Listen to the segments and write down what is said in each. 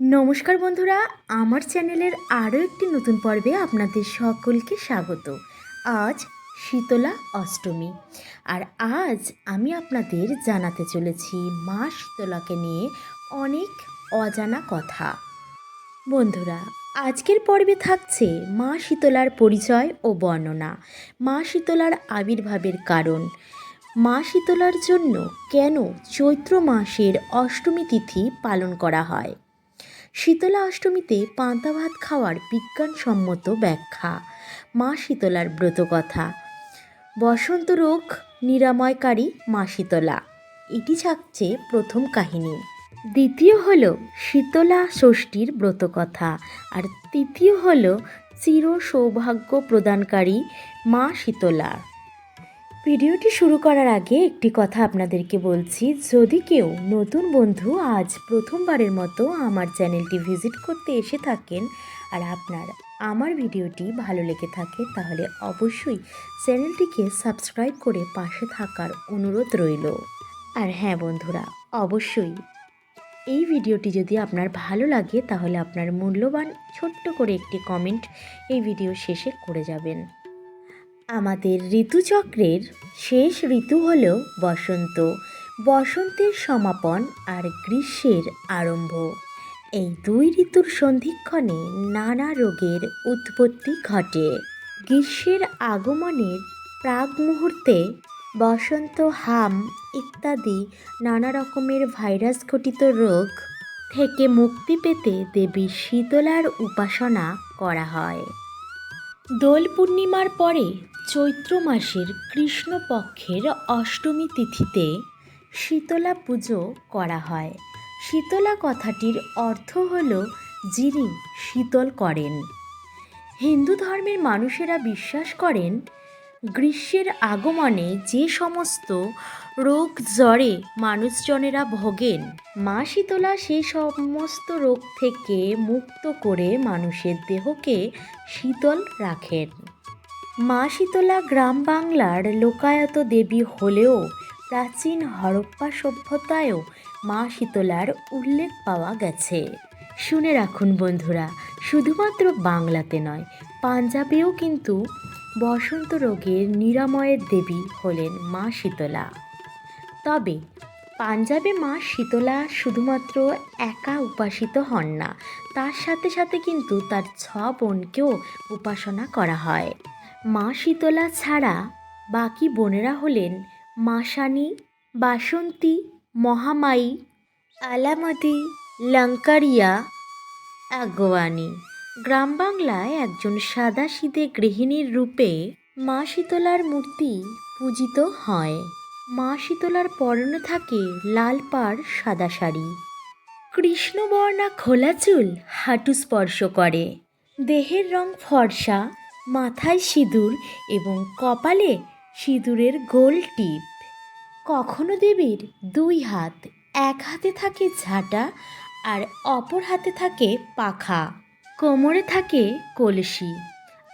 নমস্কার বন্ধুরা, আমার চ্যানেলের আরও একটি নতুন পর্বে আপনাদের সকলকে স্বাগত। আজ শীতলা অষ্টমী আর আজ আমি আপনাদের জানাতে চলেছি মা শীতলাকে নিয়ে অনেক অজানা কথা। বন্ধুরা, আজকের পর্বে থাকছে মা শীতলার পরিচয় ও বর্ণনা, মা শীতলার আবির্ভাবের কারণ। মা শীতলার জন্য কেন চৈত্র মাসের অষ্টমী তিথি পালন করা হয়? শীতলা অষ্টমীতে পান্তা ভাত খাওয়ার বিজ্ঞানসম্মত ব্যাখ্যা। মা শীতলার ব্রতকথা বসন্ত রোগ নিরাময়কারী মা শীতলা। এটি থাকছে প্রথম কাহিনী। দ্বিতীয় হল শীতলা ষষ্ঠীর ব্রতকথা আর তৃতীয় হল চির সৌভাগ্য প্রদানকারী মা শীতলা ভিডিওটি শুরু করার আগে একটি কথা আপনাদেরকে বলছি। যদি কেউ নতুন বন্ধু আজ প্রথমবারের মতো আমার চ্যানেলটি ভিজিট করতে এসে থাকেন আর আপনার আমার ভিডিওটি ভালো লেগে থাকে, তাহলে অবশ্যই চ্যানেলটিকে সাবস্ক্রাইব করে পাশে থাকার অনুরোধ রইল। আর হ্যাঁ বন্ধুরা, অবশ্যই এই ভিডিওটি যদি আপনার ভালো লাগে, তাহলে আপনার মূল্যবান ছোট্ট করে একটি কমেন্ট এই ভিডিও শেষে করে যাবেন। আমাদের ঋতুচক্রের শেষ ঋতু হল বসন্ত। বসন্তের সমাপন আর গ্রীষ্মের আরম্ভ। এই দুই ঋতুর সন্ধিক্ষণে নানা রোগের উৎপত্তি ঘটে। গ্রীষ্মের আগমনের প্রাক মুহূর্তে বসন্ত, হাম ইত্যাদি নানা রকমের ভাইরাস ঘটিত রোগ থেকে মুক্তি পেতে দেবী শীতলার উপাসনা করা হয়। দোল পূর্ণিমার পরে চৈত্র মাসের কৃষ্ণপক্ষের অষ্টমী তিথিতে শীতলা পুজো করা হয়। শীতলা কথাটির অর্থ হল যিনি শীতল করেন। হিন্দু ধর্মের মানুষেরা বিশ্বাস করেন, গ্রীষ্মের আগমনে যে সমস্ত রোগ জ্বরে মানুষজনেরা ভোগেন, মা শীতলা সেই সমস্ত রোগ থেকে মুক্ত করে মানুষের দেহকে শীতল রাখেন। মা শীতলা গ্রাম বাংলার লোকায়ত দেবী হলেও প্রাচীন হরপ্পা সভ্যতায়ও মা শীতলার উল্লেখ পাওয়া গেছে। শুনে রাখুন বন্ধুরা, শুধুমাত্র বাংলাতে নয়, পাঞ্জাবেও কিন্তু বসন্ত রোগের নিরাময়ের দেবী হলেন মা শীতলা। তবে পাঞ্জাবে মা শীতলা শুধুমাত্র একা উপাসিত হন না, তার সাথে সাথে কিন্তু তার ছ বোনকেও উপাসনা করা হয়। মা শীতলা ছাড়া বাকি বোনেরা হলেন মাসানি বাসন্তী, মহামায়ী, আলামতি, লঙ্কারিয়া, আগোয়ানি। গ্রাম বাংলায় একজন সাদাসিদে গৃহিণীর রূপে মা শীতলার মূর্তি পূজিত হয়। মা শীতলার পরনে থাকে লাল পাড় সাদা শাড়ি। কৃষ্ণবর্ণা খোলা চুল, হাঁটু স্পর্শ করে। দেহের রং ফর্সা মাথায় সিঁদুর এবং কপালে সিঁদুরের গোল টিপ। কখনো দেবীর দুই হাত এক হাতে থাকে ঝাঁটা আর অপর হাতে থাকে পাখা। কোমরে থাকে কলসি।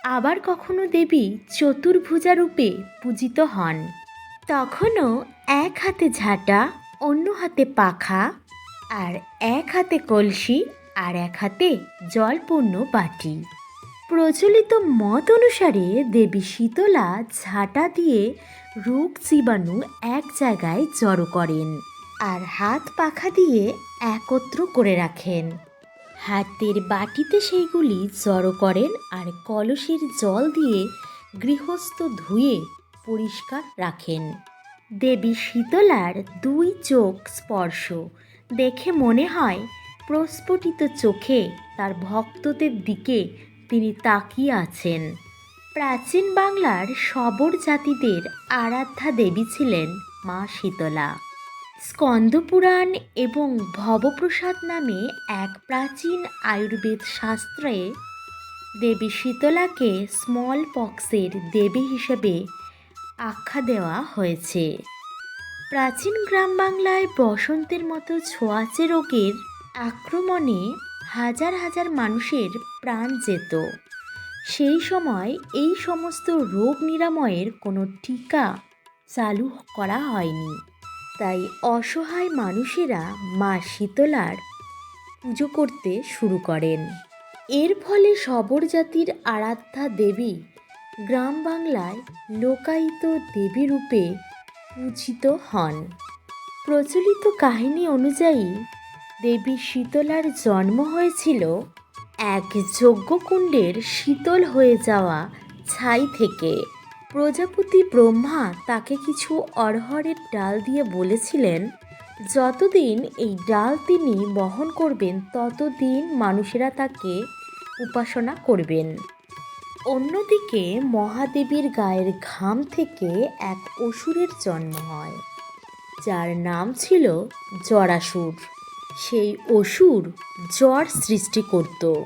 আবার কখনো দেবী চতুর্ভুজা রূপে পূজিত হন। তখনও এক হাতে ঝাঁটা, অন্য হাতে পাখা আর এক হাতে কলসি আর এক হাতে জলপূর্ণ বাটি। প্রচলিত মত অনুসারে দেবী শীতলা ঝাঁটা দিয়ে রোগ জীবাণু এক জায়গায় জড়ো করেন আর হাত পাখা দিয়ে একত্র করে রাখেন। হাতের বাটিতে সেইগুলি জড়ো করেন আর কলসের জল দিয়ে গৃহস্থ ধুয়ে পরিষ্কার রাখেন। দেবী শীতলার দুই চোখ স্পর্শ। দেখে মনে হয়, প্রস্ফুটিত চোখে তার ভক্তদের দিকে তিনি তাকিয়ে আছেন। প্রাচীন বাংলার সবর জাতিদের আরাধ্যা দেবী ছিলেন মা শীতলা। স্কন্দপুরাণ এবং ভবপ্রসাদ নামে এক প্রাচীন আয়ুর্বেদ শাস্ত্রে দেবী শীতলাকে স্মল পক্সের দেবী হিসেবে আখ্যা দেওয়া হয়েছে। প্রাচীন গ্রাম বাংলায় বসন্তের মতো ছোঁয়াচে রোগের আক্রমণে হাজার হাজার মানুষের প্রাণ যেত। সেই সময় এই সমস্ত রোগ নিরাময়ের কোনো টিকা চালু করা হয়নি। তাই অসহায় মানুষেরা মা শীতলার পুজো করতে শুরু করেন। এর ফলে সবর জাতির আরাধ্যা দেবী গ্রাম বাংলায় লোকায়িত দেবী রূপে পূজিত হন। প্রচলিত কাহিনী অনুযায়ী দেবী শীতলার জন্ম হয়েছিল এক যজ্ঞকুণ্ডের শীতল হয়ে যাওয়া ছাই থেকে। প্রজাপতি ব্রহ্মা তাকে কিছু অরহরের ডাল দিয়ে বলেছিলেন, যতদিন এই ডাল তিনি বহন করবেন, ততদিন মানুষেরা তাকে উপাসনা করবেন। অন্যদিকে মহাদেবীর গায়ের ঘাম থেকে এক অসুরের জন্ম হয়, যার নাম ছিল জরাসুর। সেই অসুর জ্বর সৃষ্টি করত।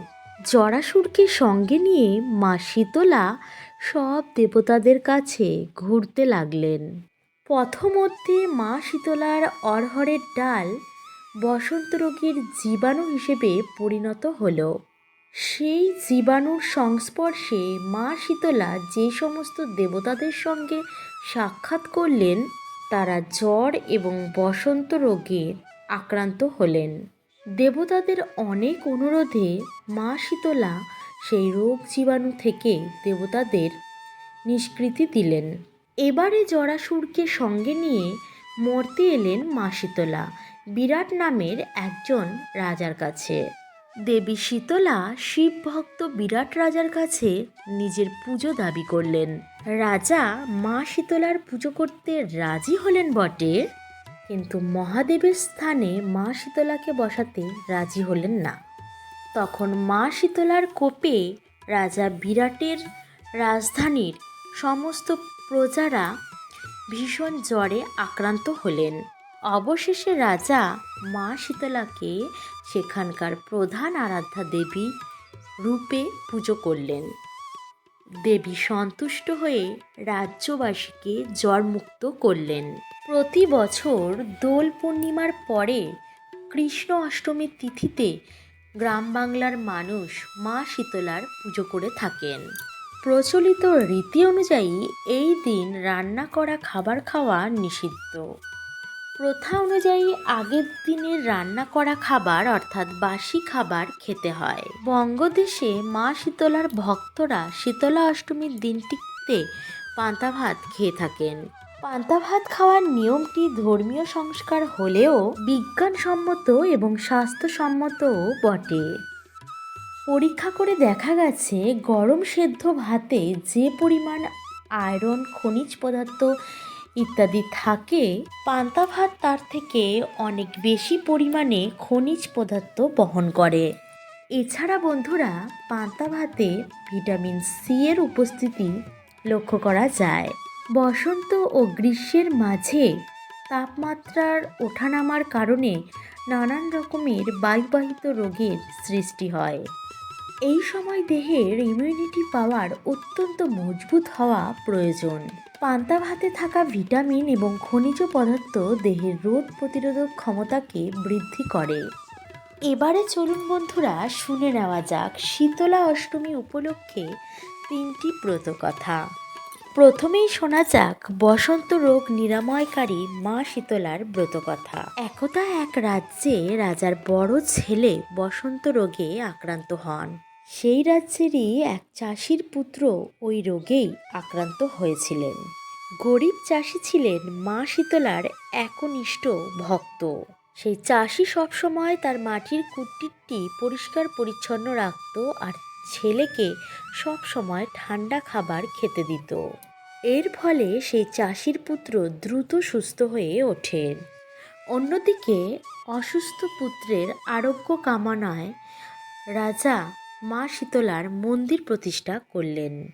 জরাসুরকে সঙ্গে নিয়ে মা শীতলা সব দেবতাদের কাছে ঘুরতে লাগলেন। পথমধ্যে মা শীতলার অরহরের ডাল বসন্ত রোগের জীবাণু হিসেবে পরিণত হলো। সেই জীবাণুর সংস্পর্শে মা শীতলা যে সমস্ত দেবতাদের সঙ্গে সাক্ষাৎ করলেন, তারা জ্বর এবং বসন্ত রোগে আক্রান্ত হলেন। দেবতাদের অনেক অনুরোধে মা শীতলা সেই রোগ জীবাণু থেকে দেবতাদের নিষ্কৃতি দিলেন। এবারে জরাসুরকে সঙ্গে নিয়ে মরতে এলেন মা শীতলা, বিরাট নামের একজন রাজার কাছে। দেবী শীতলা শিব ভক্ত বিরাট রাজার কাছে নিজের পুজো দাবি করলেন। রাজা মা শীতলার পুজো করতে রাজি হলেন বটে। কিন্তু মহাদেবের স্থানে মা শীতলাকে বসাতে রাজি হলেন না। তখন মা শীতলার কোপে রাজা বিরাটের রাজধানীর সমস্ত প্রজারা ভীষণ জ্বরে আক্রান্ত হলেন। অবশেষে রাজা মা শীতলাকে সেখানকার প্রধান আরাধ্যা দেবী রূপে পুজো করলেন। দেবী সন্তুষ্ট হয়ে রাজ্যবাসীকে জ্বরমুক্ত করলেন। প্রতি বছর দোল পূর্ণিমার পরে কৃষ্ণ অষ্টমীর তিথিতে গ্রাম বাংলার মানুষ মা শীতলার পুজো করে থাকেন। প্রচলিত রীতি অনুযায়ী এই দিন রান্না করা খাবার খাওয়া নিষিদ্ধ। প্রথা অনুযায়ী আগের দিনের রান্না করা খাবার, অর্থাৎ বাসি খাবার, খেতে হয়। বঙ্গদেশে মা শীতলার ভক্তরা শীতলা অষ্টমীর দিনটিতে পান্তা ভাত খেয়ে থাকেন। পান্তা ভাত খাওয়ার নিয়মটি ধর্মীয় সংস্কার হলেও বিজ্ঞানসম্মত এবং স্বাস্থ্যসম্মতও বটে। পরীক্ষা করে দেখা গেছে, গরম সেদ্ধ ভাতে যে পরিমাণ আয়রন, খনিজ পদার্থ ইত্যাদি থাকে, পান্তা ভাত তার থেকে অনেক বেশি পরিমাণে খনিজ পদার্থ বহন করে। এছাড়া বন্ধুরা, পান্তা ভাতে ভিটামিন সি এর উপস্থিতি লক্ষ্য করা যায়। বসন্ত ও গ্রীষ্মের মাঝে তাপমাত্রার ওঠানামার কারণে নানান রকমের বায়ুবাহিত রোগের সৃষ্টি হয়। এই সময় দেহের ইমিউনিটি পাওয়ার অত্যন্ত মজবুত হওয়া প্রয়োজন। পান্তা ভাতে থাকা ভিটামিন এবং খনিজ পদার্থ দেহের রোগ প্রতিরোধক ক্ষমতাকে বৃদ্ধি করে। এবারে চলুন বন্ধুরা, শুনে নেওয়া যাক শীতলা অষ্টমী উপলক্ষে তিনটি ব্রতকথা। প্রথমেই শোনা যাক বসন্ত রোগ নিরাময়কারী মা শীতলার ব্রতকথা। একতা এক রাজ্যে রাজার বড় ছেলে বসন্ত রোগে আক্রান্ত হন। সেই রাজ্যেরই এক চাষির পুত্র ওই রোগেই আক্রান্ত হয়েছিলেন। গরিব চাষি ছিলেন মা শীতলার একনিষ্ঠ ভক্ত। সেই চাষি সবসময় তার মাটির কুটিরটি পরিষ্কার পরিচ্ছন্ন রাখত আর ছেলেকে সব সময় ঠান্ডা খাবার খেতে দিত। এর ফলে সেই চাষির পুত্র দ্রুত সুস্থ হয়ে ওঠেন। অন্যদিকে অসুস্থ পুত্রের আরোগ্য কামনায় রাজা মা শীতলার মন্দির প্রতিষ্ঠা করলেন।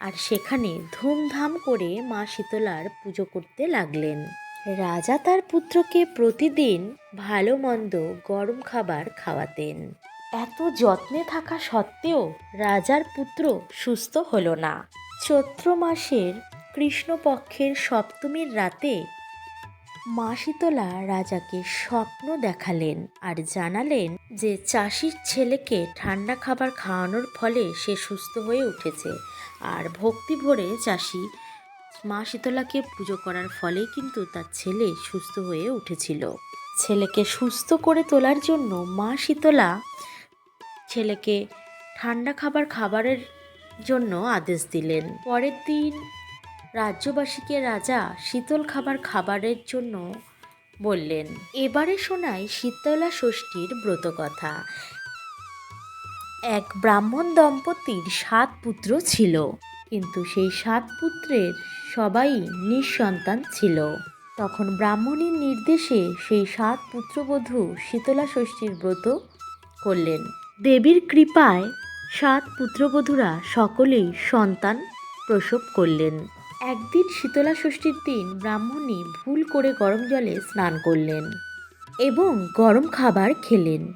আর সেখানে ধুমধাম করে মা শীতলার পুজো করতে লাগলেন। রাজা তার পুত্রকে প্রতিদিন ভালো মন্দ গরম খাবার খাওয়াতেন। এত যত্নে থাকা সত্ত্বেও রাজার পুত্র সুস্থ হলো না। চৈত্র মাসের কৃষ্ণপক্ষের সপ্তমীর রাতে মা শীতলা রাজাকে স্বপ্ন দেখালেন আর জানালেন যে চাষির ছেলেকে ঠান্ডা খাবার খাওয়ানোর ফলে সে সুস্থ হয়ে উঠেছে। আর ভক্তি ভরে চাষি মা শীতলাকে পুজো করার ফলে কিন্তু তার ছেলে সুস্থ হয়ে উঠেছিল। ছেলেকে সুস্থ করে তোলার জন্য মা শীতলা ছেলেকে ঠান্ডা খাবার খাবারের জন্য আদেশ দিলেন। পরের দিন রাজ্যবাসীকে রাজা শীতল খাবার খাবারের জন্য বললেন, এবারে শোনাই শীতলা ষষ্ঠীর ব্রত কথা। এক ব্রাহ্মণ দম্পতির সাত পুত্র ছিল, কিন্তু সেই সাত পুত্রের সবাই নিঃসন্তান ছিল। তখন ব্রাহ্মণীর নির্দেশে সেই সাত পুত্রবধূ শীতলা ষষ্ঠীর ব্রত করলেন। দেবীর কৃপায় সাত পুত্রবধূরা সকলেই সন্তান প্রসব করলেন। একদিন শীতলা ষষ্ঠীর দিন ব্রাহ্মণী ভুল করে গরম জলে স্নান করলেন এবং গরম খাবার খেলেন।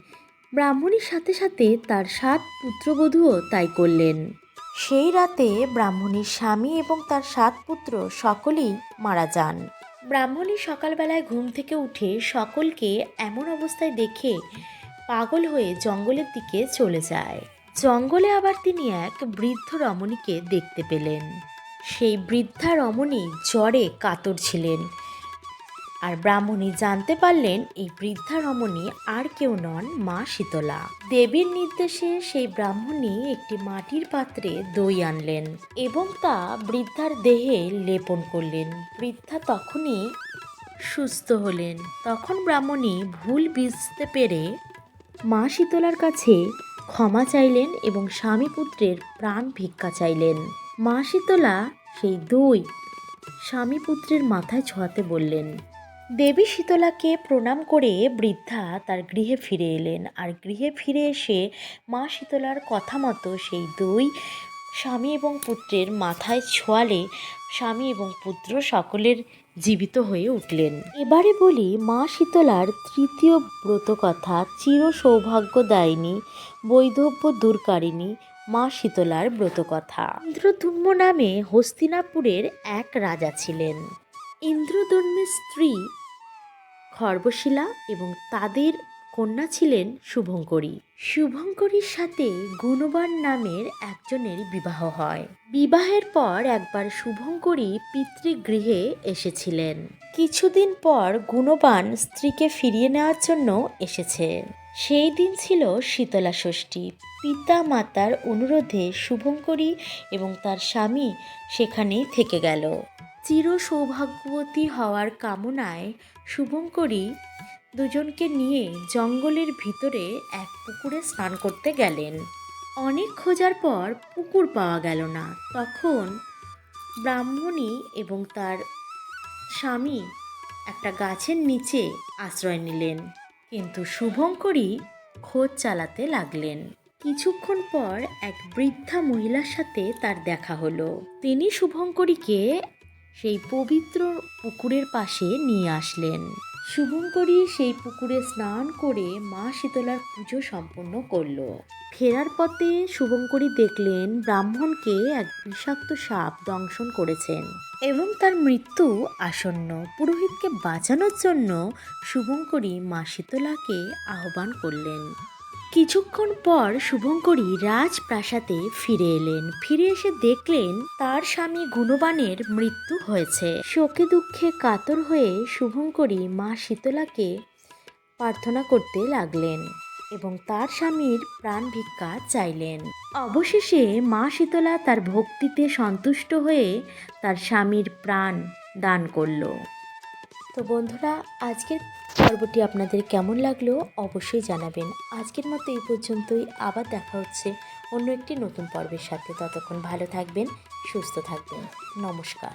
ব্রাহ্মণীর সাথে সাথে তার সাত পুত্রবধূও তাই করলেন। সেই রাতে ব্রাহ্মণীর স্বামী এবং তার সাত পুত্র সকলেই মারা যান। ব্রাহ্মণী সকালবেলায় ঘুম থেকে উঠে সকলকে এমন অবস্থায় দেখে পাগল হয়ে জঙ্গলের দিকে চলে যায়। জঙ্গলে আবার তিনি এক বৃদ্ধ রমণীকে দেখতে পেলেন। সেই বৃদ্ধা রমণী জ্বরে কাতর ছিলেন। আর ব্রাহ্মণী জানতে পারলেন এই বৃদ্ধা রমণী আর কেউ নন মা শীতলা। দেবীর নির্দেশে সেই ব্রাহ্মণী একটি মাটির পাত্রে দই আনলেন এবং তা বৃদ্ধার দেহে লেপন করলেন। বৃদ্ধা তখনই সুস্থ হলেন। তখন ব্রাহ্মণী ভুল বুঝতে পেরে মা শীতলার কাছে ক্ষমা চাইলেন এবং স্বামী পুত্রের প্রাণ ভিক্ষা চাইলেন। মা শীতলা সেই দুই স্বামী পুত্রের মাথায় ছোঁয়াতে বললেন, দেবী শীতলাকে প্রণাম করে বৃদ্ধা তার গৃহে ফিরে এলেন। আর গৃহে ফিরে এসে মা শীতলার কথা মতো সেই দুই স্বামী এবং পুত্রের মাথায় ছোঁয়ালে স্বামী এবং পুত্র সকলের জীবিত হয়ে উঠলেন। এবারে বলি, মা শীতলার তৃতীয় ব্রত কথা চির সৌভাগ্যদায়িনী বৈধব্য দূরকারিণী মা শীতলার ব্রতকথা। ইন্দ্রধুম্ন নামে হস্তিনাপুরের এক রাজা ছিলেন। ইন্দ্রধর্মের স্ত্রী খর্বশিলা এবং তাদের কন্যা ছিলেন শুভঙ্করী। শুভঙ্করীর সাথে গুণবান নামের একজনের বিবাহ হয়। বিবাহের পর একবার শুভঙ্করী পিতৃগৃহে এসেছিলেন। কিছুদিন পর গুণবান স্ত্রীকে ফিরিয়ে নেওয়ার জন্য এসেছে। সেই দিন ছিল শীতলা ষষ্ঠী। পিতা মাতার অনুরোধে শুভঙ্করী এবং তার স্বামী সেখানেই থেকে গেল। চির সৌভাগ্যবতী হওয়ার কামনায় শুভঙ্করী দুজনকে নিয়ে জঙ্গলের ভিতরে এক পুকুরে স্নান করতে গেলেন। অনেক খোঁজার পর পুকুর পাওয়া গেল না। তখন ব্রাহ্মণী এবং তার স্বামী একটা গাছের নিচে আশ্রয় নিলেন। কিন্তু শুভঙ্করী খোঁজ চালাতে লাগলেন। কিছুক্ষণ পর এক বৃদ্ধা মহিলার সাথে তার দেখা হলো। তিনি শুভঙ্করীকে সেই পবিত্র পুকুরের পাশে নিয়ে আসলেন। শুভঙ্করী সেই পুকুরে স্নান করে মা শীতলার পুজো সম্পন্ন করল। ফেরার পথে শুভঙ্করী দেখলেন ব্রাহ্মণকে এক বিষাক্ত সাপ দংশন করেছেন এবং তার মৃত্যু আসন্ন। পুরোহিতকে বাঁচানোর জন্য শুভঙ্করী মা শীতলাকে আহ্বান করলেন। কিছুক্ষণ পর শুভঙ্করী রাজপ্রাসাদে ফিরে এলেন। ফিরে এসে দেখলেন তার স্বামী গুণবানের মৃত্যু হয়েছে। শোকে দুঃখে কাতর হয়ে শুভঙ্করী মা শীতলাকে প্রার্থনা করতে লাগলেন এবং তার স্বামীর প্রাণ ভিক্ষা চাইলেন। অবশেষে মা শীতলা তার ভক্তিতে সন্তুষ্ট হয়ে তার স্বামীর প্রাণ দান করল। তো বন্ধুরা, আজকের পর্বটি আপনাদের কেমন লাগল অবশ্যই জানাবেন। আজকের মতো এই পর্যন্তই, আবার দেখা হচ্ছে অন্য একটি নতুন পর্বের সাথে। ততক্ষণ ভালো থাকবেন, সুস্থ থাকবেন। নমস্কার।